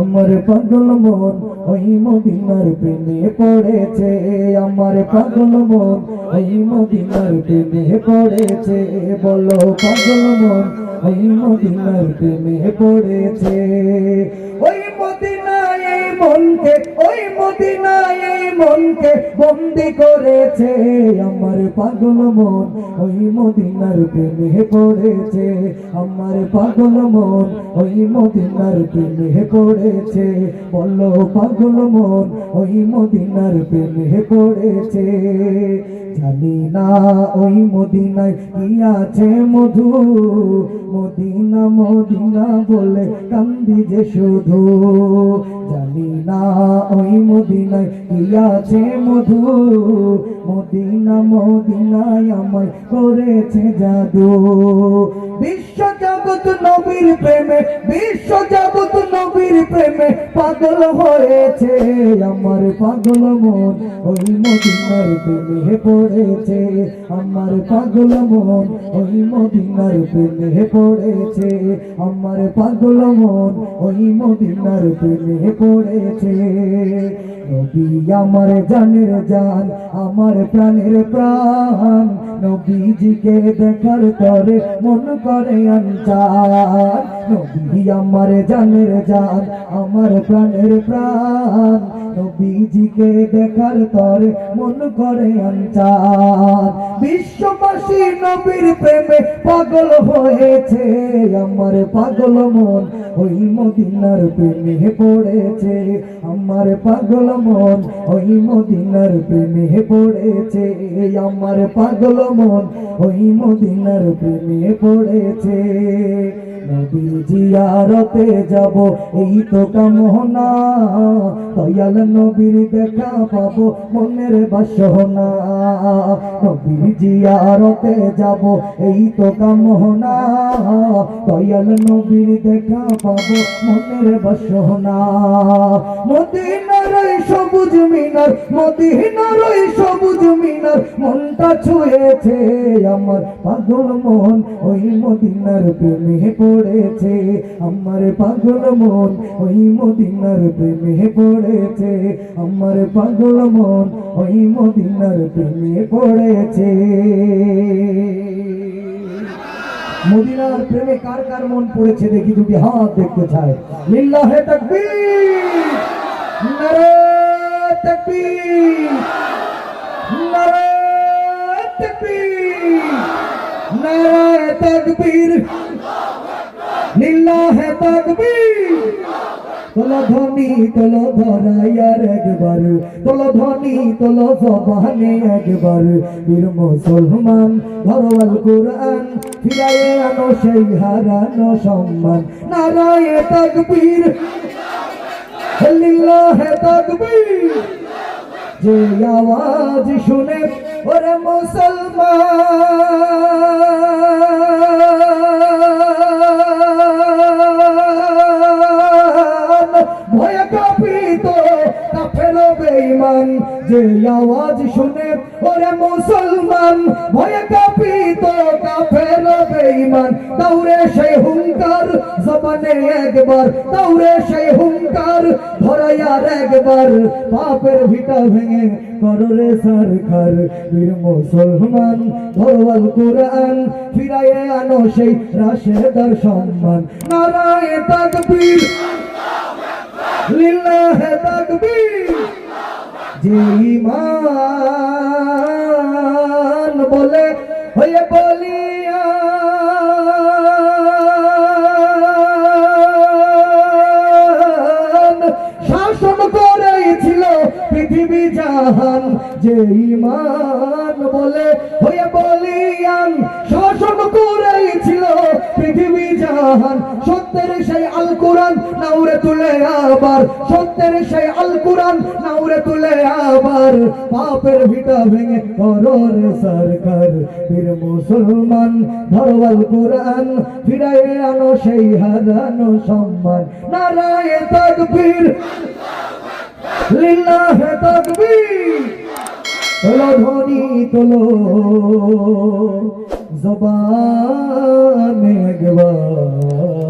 আমার পাগল মন, ওই মদিনার প্রেমে পড়েছে। আমার পাগল মন, ওই মদিনার প্রেমে পড়েছে। বলো পাগল মন ওই মদিনার প্রেমে পড়েছে। ওই মদিনায় এই মনকে, ওই মদিনায় এই মনকে বন্দি করেছে। আমার পাগল মন ওই মদিনার প্রেমে পড়েছে। আমার পাগল মন ওই মদিনার প্রেমে পড়েছে। বলো পাগল মন ওই মদিনার প্রেমে পড়েছে। জানি না ওই মদিনায় কি আছে মধু। মদিনা মদিনা বলে কান্দি যে শুধু। জানি না ওই মদিনায় কি আছে মধু। মদিনা, মদিনায় করেছে জাদু। বিশ্ব জগৎ নবীর প্রেমে, বিশ্ব জগৎ নবীর প্রেমে পাগল হয়েছে, আমার পাগল মন ওই মদিনার প্রেমে পড়েছে। আমার পাগল মন ওই মদিনার প্রেমে পড়েছে, আমার পাগল মন ওই মদিনার প্রেমে পড়েছে। নবী আমার জানের জান, আমার প্রাণের প্রাণ, নবীজিকে দেখার তরে মন করে আনচান নবী আমার জানের জান আমার প্রাণের প্রাণ, নবীজিকে দেখার তরে মন করে আনচান বিশ্ববাসী নবীর প্রেমে পাগল হয়েছে, আমার পাগল মন ওই মদিনার প্রেমে পড়েছে। আমার পাগল মন ওই মদিনার প্রেমে পড়েছে, আমার পাগল মন ওই মদিনার প্রেমে পড়েছে। নবীর জিয়ারতে যাব, এই তো কামনা। দয়াল নবীর দেখা পাবো, মনের বাসনা। নবীর জিয়ারতে যাব, এই তো কামনা। দয়াল নবীর দেখা পাবো, মনের বাসনা। মদিনার ওই সবুজ মিনার মদিনার ওই সবুজ মিনার, মনটা ছুঁয়েছে আমার পাগল মন, ওই মদিনার প্রেমে পড়েছে আমার পাগল মন, ওই মদিনার প্রেমে পড়েছে আমার পাগল মন, ওই মদিনার প্রেমে পড়েছে। মদিনার প্রেমে কার কার মন পড়েছে দেখি দুটি হাত দেখতে চায়। লিল্লাহে তাকবীর। নারে তাকবীর। নারে তাকবীর। নারে তাকবীর। লিল্লাহে তাকবীর। তোলো ধ্বনি তোলো ধরাইয়ার একবার। তোলো ধ্বনি তোলো জবানে একবার। বীর মুসলমান ধরওয়াল কোরআন, ফিরায়ে নারায়ে যে আওয়াজ শুনে, ওরে মুসলমান। ভয় কাঁপিত কাফের বেঈমান। যে আওয়াজ শুনে, ওরে মুসলমান। ভয় কাঁপিত কাফের বেঈমান। দৌড়ে সেই জবানে একবার দৌড়ে সেই হুঙ্কার ধরাইয়ার একবার। পাপের ভিটা ভেঙে কররে সরকার, বীর মুসলমান ধরওয়াল কোরআন ফিরায়ে আনো সেই রাশেদার সম্মান। নারায়ে তাকবীর, লিল্লাহে তাকবীর যে ইমান পৃথিবী জাহান যে ইমান বলে হয়ে বলিয়ান, শাসন করেছিল পৃথিবী জাহান সত্যের সেই আল কোরআন নাউরে তুলে আবার, সত্যের সেই আল কোরআন নাউরে তুলে আবার। পাপের ভিটা ভেঙে করর সরকার, বীর মুসলমান ধরওয়াল কোরআন, ফিরায়ে আনো সেই হারানো সম্মান। নারায়ে তাকবীর। লিল্লাহে তাকবীর। তোলো ধ্বনি তোলো। জবান একবার